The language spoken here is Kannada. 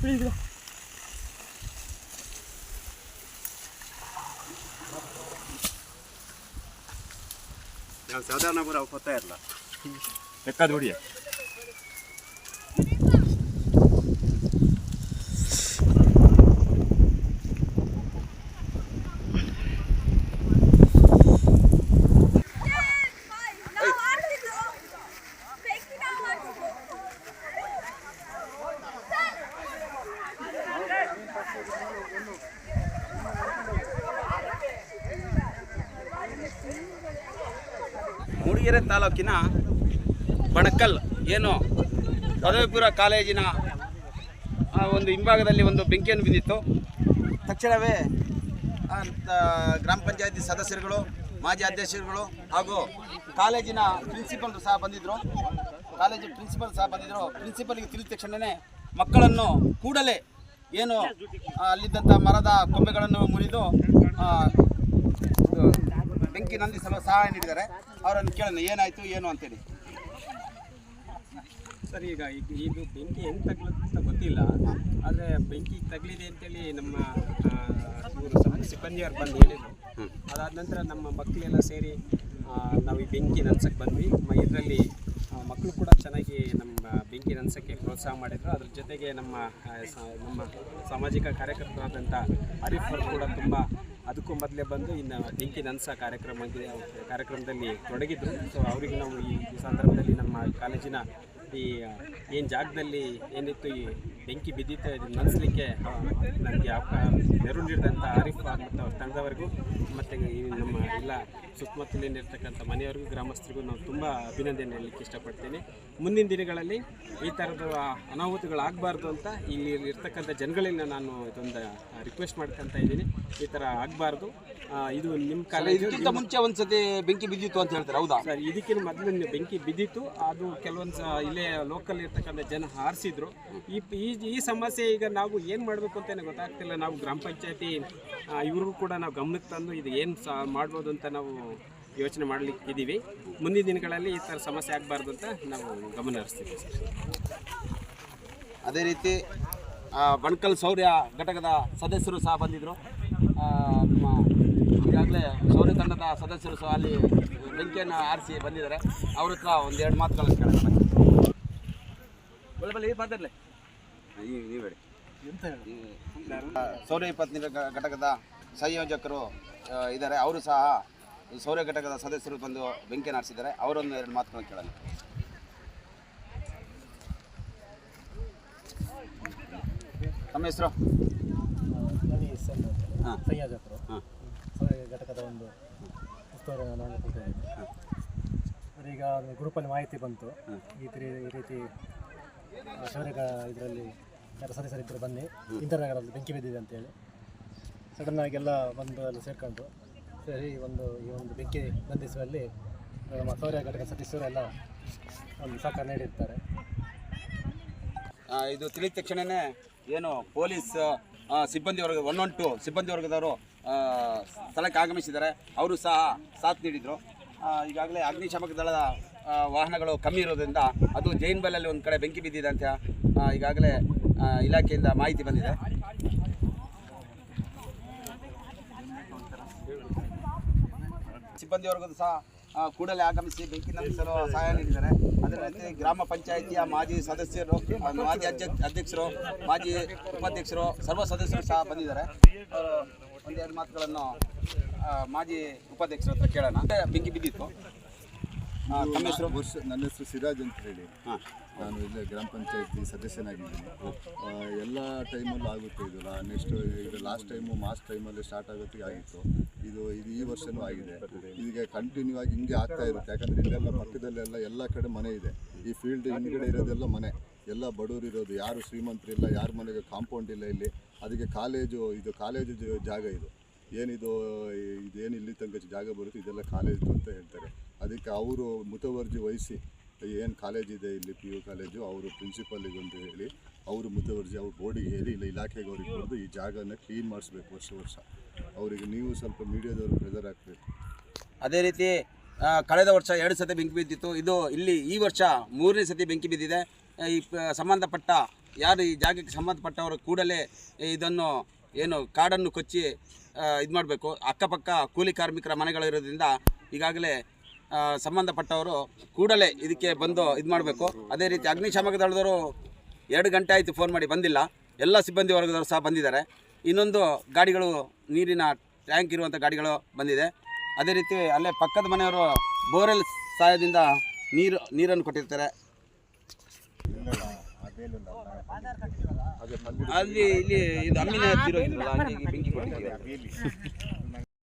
Prendilo. Grazie, la terra pure a poterla. Peccato lì. Mudigere ತಾಲೂಕಿನ ಬಣಕಲ್ ಏನು ಪದವಿಪುರ ಕಾಲೇಜಿನ ಒಂದು ಹಿಂಭಾಗದಲ್ಲಿ ಒಂದು ಬೆಂಕಿಯನ್ನು ಬಿದ್ದಿತ್ತು. ತಕ್ಷಣವೇ ಗ್ರಾಮ ಪಂಚಾಯತಿ ಸದಸ್ಯರುಗಳು, ಮಾಜಿ ಅಧ್ಯಕ್ಷರುಗಳು ಹಾಗೂ ಕಾಲೇಜಿನ ಪ್ರಿನ್ಸಿಪಲ್ ಸಹ ಬಂದಿದ್ದರು ಕಾಲೇಜು ಪ್ರಿನ್ಸಿಪಲ್ ಸಹ ಬಂದಿದ್ದರು ಪ್ರಿನ್ಸಿಪಲ್ಗೆ ತಿಳಿದ ತಕ್ಷಣವೇ ಮಕ್ಕಳನ್ನು ಕೂಡಲೇ ಏನು ಅಲ್ಲಿದ್ದಂಥ ಮರದ ಕೊಂಬೆಗಳನ್ನು ಮುರಿದು ಬೆಂಕಿ ನಂದಿಸಲು ಸಹಾಯ ನೀಡಿದ್ದಾರೆ. ಅವರನ್ನು ಕೇಳೋಣ, ಏನಾಯಿತು, ಏನು ಅಂತೇಳಿ. ಸರ್, ಈಗ ಇದು ಬೆಂಕಿ ಹೆಂಗೆ ತಗ್ಲುತ್ತೆ ಗೊತ್ತಿಲ್ಲ. ಆದರೆ ಬೆಂಕಿ ತಗಲಿದೆ ಅಂತೇಳಿ ನಮ್ಮ ಇವರು ಸಿಬ್ಬಂದಿಯವ್ರು ಬಂದು ಹೇಳಿದರು. ಅದಾದ ನಂತರ ನಮ್ಮ ಮಕ್ಕಳೆಲ್ಲ ಸೇರಿ ನಾವು ಈ ಬೆಂಕಿ ನನ್ಸಕ್ಕೆ ಬಂದ್ವಿ. ಇದರಲ್ಲಿ ಮಕ್ಕಳು ಕೂಡ ಚೆನ್ನಾಗಿ ನಮ್ಮ ಬೆಂಕಿ ನನ್ಸಕ್ಕೆ ಪ್ರೋತ್ಸಾಹ ಮಾಡಿದರು. ಅದ್ರ ಜೊತೆಗೆ ನಮ್ಮ ನಮ್ಮ ಸಾಮಾಜಿಕ ಕಾರ್ಯಕರ್ತರಾದಂಥ ಹರೀಫ್ ಕೂಡ ತುಂಬ ಅದಕ್ಕೂ ಮೊದಲೇ ಬಂದು ಇನ್ನು ಬೆಂಕಿ ನನ್ಸ ಕಾರ್ಯಕ್ರಮ ಕಾರ್ಯಕ್ರಮದಲ್ಲಿ ತೊಡಗಿದ್ರು. ಸೊ ಅವರಿಗೆ ನಾವು ಈ ಸಂದರ್ಭದಲ್ಲಿ ನಮ್ಮ ಕಾಲೇಜಿನ ಈ ಏನು ಜಾಗದಲ್ಲಿ ಏನಿತ್ತು ಈ ಬೆಂಕಿ ಬಿದ್ದಿತ್ತು ಇದನ್ನು ನನ್ಸ್ಲಿಕ್ಕೆ ನನಗೆ ನೆರವು ನೀಡಿದಂಥ ಆರಿಫ್ ಮತ್ತು ಅವ್ರ ತಂಡದವರೆಗೂ ಮತ್ತು ಈ ನಮ್ಮ ಎಲ್ಲ ಸುತ್ತಮುತ್ತಲಿನಿರ್ತಕ್ಕಂಥ ಮನೆಯವರಿಗೂ ಗ್ರಾಮಸ್ಥರಿಗೂ ನಾವು ತುಂಬ ಅಭಿನಂದನೆ ಹೇಳಲಿಕ್ಕೆ ಇಷ್ಟಪಡ್ತೀನಿ. ಮುಂದಿನ ದಿನಗಳಲ್ಲಿ ಈ ಥರದ ಅನಾಹುತಗಳಾಗಬಾರ್ದು ಅಂತ ಇಲ್ಲಿ ಇರ್ತಕ್ಕಂಥ ಜನಗಳಿಂದ ನಾನು ಇದೊಂದು ರಿಕ್ವೆಸ್ಟ್ ಮಾಡ್ಕೊತ ಇದ್ದೀನಿ. ಈ ಥರ ಆಗಬಾರ್ದು. ಇದು ನಿಮ್ಮ ಕಾಲೇಜು ಮುಂಚೆ ಮುಂಚೆ ಒಂದ್ಸತಿ ಬೆಂಕಿ ಬಿದ್ದಿತ್ತು ಅಂತ ಹೇಳ್ತಾರೆ? ಹೌದಾ? ಸರ್ ಇದಕ್ಕಿಂತ ಮೊದಲು ಬೆಂಕಿ ಬಿದ್ದಿತ್ತು. ಅದು ಕೆಲವೊಂದು ಇಲ್ಲೇ ಲೋಕಲ್ ಇರ್ತಕ್ಕಂಥ ಜನ ಹಾರಿಸಿದ್ರು. ಈ ಈ ಈ ಸಮಸ್ಯೆ ಈಗ ನಾವು ಏನು ಮಾಡಬೇಕು ಅಂತಲೇ ಗೊತ್ತಾಗ್ತಿಲ್ಲ. ನಾವು ಗ್ರಾಮ ಪಂಚಾಯತಿ ಇವ್ರಿಗೂ ಕೂಡ ನಾವು ಗಮನಕ್ಕೆ ತಂದು ಇದು ಏನು ಸಹ ಮಾಡ್ಬೋದು ಅಂತ ನಾವು ಯೋಚನೆ ಮಾಡಲಿಕ್ಕಿದ್ದೀವಿ ಮುಂದಿನ ದಿನಗಳಲ್ಲಿ ಈ ಥರ ಸಮಸ್ಯೆ ಆಗಬಾರ್ದು ಅಂತ ನಾವು ಗಮನ ಹರಿಸ್ತೀವಿ ಸರ್. ಅದೇ ರೀತಿ ಬಣ್ಕಲ್ ಶೌರ್ಯ ಘಟಕದ ಸದಸ್ಯರು ಸಹ ಬಂದಿದ್ದರು ನಮ್ಮ ಈಗಾಗಲೇ ಸೌರ್ಯ ತಂಡದ ಸದಸ್ಯರು ಸಹ ಅಲ್ಲಿ ಬೆಂಕಿಯನ್ನು ಆರಿಸಿ ಬಂದಿದ್ದಾರೆ. ಅವ್ರ ಹತ್ರ ಒಂದೆರಡು ಮಾತುಗಳನ್ನು ಕೇಳೋಣ. ಬಲ್ಲಿ ಬಲ್ಲಿ ಮಾತಾಡಲಿ. ನೀವು ಹೇಳಿ. ಪತ್ನಿ ಘ- ಘಟಕದ ಸಂಯೋಜಕರು ಇದ್ದಾರೆ ಅವರು ಸಹ ಸೌರ ಸೌರ್ಯ ಘಟಕದ ಸದಸ್ಯರು ಬಂದು ಬೆಂಕಿಯನ್ನು ಆರಿಸಿದ್ದಾರೆ ಅವರೊಂದು ಎರಡು ಮಾತುಗಳನ್ನು ಕೇಳೋಣ. ತಮ್ಮ ಹೆಸರು? ಹಾಂ. ಸಂಯೋಜಕರು. ಹಾಂ. ಸೌರ ಘಟಕದ ಒಂದು ಈಗ ಗ್ರೂಪಲ್ಲಿ ಮಾಹಿತಿ ಬಂತು. ಈ ರೀತಿ ಶೌರ್ಯ ಇದರಲ್ಲಿ ಯಾರು ಸದಸ್ಯರಿದ್ದರು ಬನ್ನಿ. ನಗರದಲ್ಲಿ ಬೆಂಕಿ ಬಿದ್ದಿದೆ ಅಂತೇಳಿ ಸಡನ್ನಾಗಿ ಎಲ್ಲ ಬಂದು ಎಲ್ಲ ಸೇರ್ಕೊಂಡ್ರು ಸರಿ ಒಂದು ಈ ಒಂದು ಬೆಂಕಿ ಬಂಧಿಸುವಲ್ಲಿ, ನಮ್ಮ ಸೌರ್ಯ ಘಟಕ ಸದಸ್ಯರು ಎಲ್ಲ ಒಂದು ಸಹಕಾರ ನೀಡಿರ್ತಾರೆ. ಇದು ತಿಳಿದ ತಕ್ಷಣವೇ ಏನು ಪೊಲೀಸ್ ಸಿಬ್ಬಂದಿ ವರ್ಗ ಒನ್ ಒನ್ ಟು ಸಿಬ್ಬಂದಿ ವರ್ಗದವರು ಸ್ಥಳಕ್ಕೆ ಆಗಮಿಸಿದ್ದಾರೆ. ಅವರು ಸಹ ಸಾಥ್ ನೀಡಿದರು. ಈಗಾಗಲೇ ಅಗ್ನಿಶಾಮಕ ದಳದ ವಾಹನಗಳು ಕಮ್ಮಿ ಇರೋದ್ರಿಂದ ಅದು ಜೈನ್ ಬಲ್ಲಲ್ಲಿ ಒಂದು ಕಡೆ ಬೆಂಕಿ ಬಿದ್ದಿದೆ ಅಂತ ಈಗಾಗಲೇ ಇಲಾಖೆಯಿಂದ ಮಾಹಿತಿ ಬಂದಿದೆ. ಸಿಬ್ಬಂದಿ ವರ್ಗದ ಸಹ ಕೂಡಲೇ ಆಗಮಿಸಿ ಬೆಂಕಿ ನಂದಿಸಲು ಸಹಾಯ ನೀಡಿದ್ದಾರೆ. ಅದರ ರೀತಿ ಗ್ರಾಮ ಪಂಚಾಯಿತಿಯ ಮಾಜಿ ಸದಸ್ಯರು, ಮಾಜಿ ಅಧ್ಯಕ್ಷ, ಅಧ್ಯಕ್ಷರು, ಮಾಜಿ ಉಪಾಧ್ಯಕ್ಷರು, ಸರ್ವ ಸದಸ್ಯರು ಸಹ ಬಂದಿದ್ದಾರೆ. ಒಂದೆರಡು ಮಾತುಗಳನ್ನು ಮಾಜಿ ಉಪಾಧ್ಯಕ್ಷರ ಹತ್ರ ಕೇಳೋಣ. ಬೆಂಕಿ ಬಿದ್ದಿತ್ತು. ತಮ್ಮ ಹೆಸರು? ವರ್ಷ ನನ್ನ ಹೆಸರು ಸಿರಾಜ್ ಅಂತ ಹೇಳಿ. ನಾನು ಇಲ್ಲೇ ಗ್ರಾಮ ಪಂಚಾಯತಿ ಸದಸ್ಯನಾಗಿದ್ದೀನಿ. ಎಲ್ಲ ಟೈಮಲ್ಲೂ ಆಗುತ್ತೆ ಇದು. ನೆಕ್ಸ್ಟ್ ಇದು ಲಾಸ್ಟ್ ಟೈಮು ಮಾಸ್ಟ್ ಟೈಮಲ್ಲಿ ಸ್ಟಾರ್ಟ್ ಆಗೋಕ್ಕೆ ಆಗಿತ್ತು. ಇದು ಇದು ಈ ವರ್ಷನೂ ಆಗಿದೆ. ಈಗ ಕಂಟಿನ್ಯೂ ಆಗಿ ಹಿಂಗೆ ಆಗ್ತಾ ಇರುತ್ತೆ. ಯಾಕಂದರೆ ಇಲ್ಲೆಲ್ಲ ಪಕ್ಕದಲ್ಲೆಲ್ಲ ಎಲ್ಲ ಕಡೆ ಮನೆ ಇದೆ. ಈ ಫೀಲ್ಡ್ ಹಿಂದ್ಗಡೆ ಇರೋದೆಲ್ಲ ಮನೆ. ಎಲ್ಲ ಬಡವರು ಇರೋದು. ಯಾರು ಶ್ರೀಮಂತರಿಲ್ಲ ಯಾರ ಮನೆಗೆ ಕಾಂಪೌಂಡ್ ಇಲ್ಲ ಇಲ್ಲಿ. ಅದಕ್ಕೆ ಕಾಲೇಜು ಇದು ಕಾಲೇಜು ಜಾಗ ಇದು. ಏನಿದು ಇದೇನು ಇಲ್ಲಿ ತನಕ ಜಾಗ ಬರುತ್ತೆ ಇದೆಲ್ಲ ಕಾಲೇಜು ಅಂತ ಹೇಳ್ತಾರೆ. ಅದಕ್ಕೆ ಅವರು ಮುತುವರ್ಜಿ ವಹಿಸಿ, ಏನು ಕಾಲೇಜ್ ಇದೆ ಇಲ್ಲಿ ಪಿ ಯು ಕಾಲೇಜು ಅವರು ಪ್ರಿನ್ಸಿಪಲ್ಗೆ ಒಂದು ಹೇಳಿ, ಅವರು ಮುತುವರ್ಜಿ, ಅವ್ರ ಬೋರ್ಡಿಗೆ ಹೇಳಿ, ಇಲ್ಲ ಇಲಾಖೆಗೆ ಅವ್ರಿಗೆ ಬಂದು ಈ ಜಾಗನ ಕ್ಲೀನ್ ಮಾಡಿಸ್ಬೇಕು ವರ್ಷ ವರ್ಷ. ಅವರಿಗೆ ನೀವು ಸ್ವಲ್ಪ ಮೀಡಿಯಾದವರು ಪ್ರೆಸರ್ ಹಾಕಬೇಕು. ಅದೇ ರೀತಿ ಕಳೆದ ವರ್ಷ ಎರಡು ಸತಿ ಬೆಂಕಿ ಬಿದ್ದಿತ್ತು. ಇದು ಇಲ್ಲಿ ಈ ವರ್ಷ ಮೂರನೇ ಸತಿ ಬೆಂಕಿ ಬಿದ್ದಿದೆ. ಈ ಸಂಬಂಧಪಟ್ಟ ಯಾರು ಈ ಜಾಗಕ್ಕೆ ಸಂಬಂಧಪಟ್ಟವರು ಕೂಡಲೇ ಇದನ್ನು ಏನು ಕಾಡನ್ನು ಕೊಚ್ಚಿ ಇದು ಮಾಡಬೇಕು ಅಕ್ಕಪಕ್ಕ ಕೂಲಿ ಕಾರ್ಮಿಕರ ಮನೆಗಳಿರೋದ್ರಿಂದ ಈಗಾಗಲೇ ಸಂಬಂಧಪಟ್ಟವರು ಕೂಡಲೇ ಇದಕ್ಕೆ ಬಂದು ಇದು ಮಾಡಬೇಕು. ಅದೇ ರೀತಿ ಅಗ್ನಿಶಾಮಕ ದಳದವರು ಎರಡು ಗಂಟೆ ಆಯಿತು ಫೋನ್ ಮಾಡಿ ಬಂದಿಲ್ಲ. ಎಲ್ಲ ಸಿಬ್ಬಂದಿ ವರ್ಗದವರು ಸಹ ಬಂದಿದ್ದಾರೆ. ಇನ್ನೊಂದು ಗಾಡಿಗಳು, ನೀರಿನ ಟ್ಯಾಂಕ್ ಇರುವಂಥ ಗಾಡಿಗಳು ಬಂದಿದೆ. ಅದೇ ರೀತಿ ಅಲ್ಲೇ ಪಕ್ಕದ ಮನೆಯವರು ಬೋರ್ವೆಲ್ ಸಹಾಯದಿಂದ ನೀರು, ನೀರನ್ನು ಕೊಟ್ಟಿರ್ತಾರೆ. ಅಲ್ಲಿ, ಇಲ್ಲಿ ಇದು ಅಮ್ಮಿನ ಬೆಂಕಿ ಕೊಟ್ಟಿದ್ದೀವಿ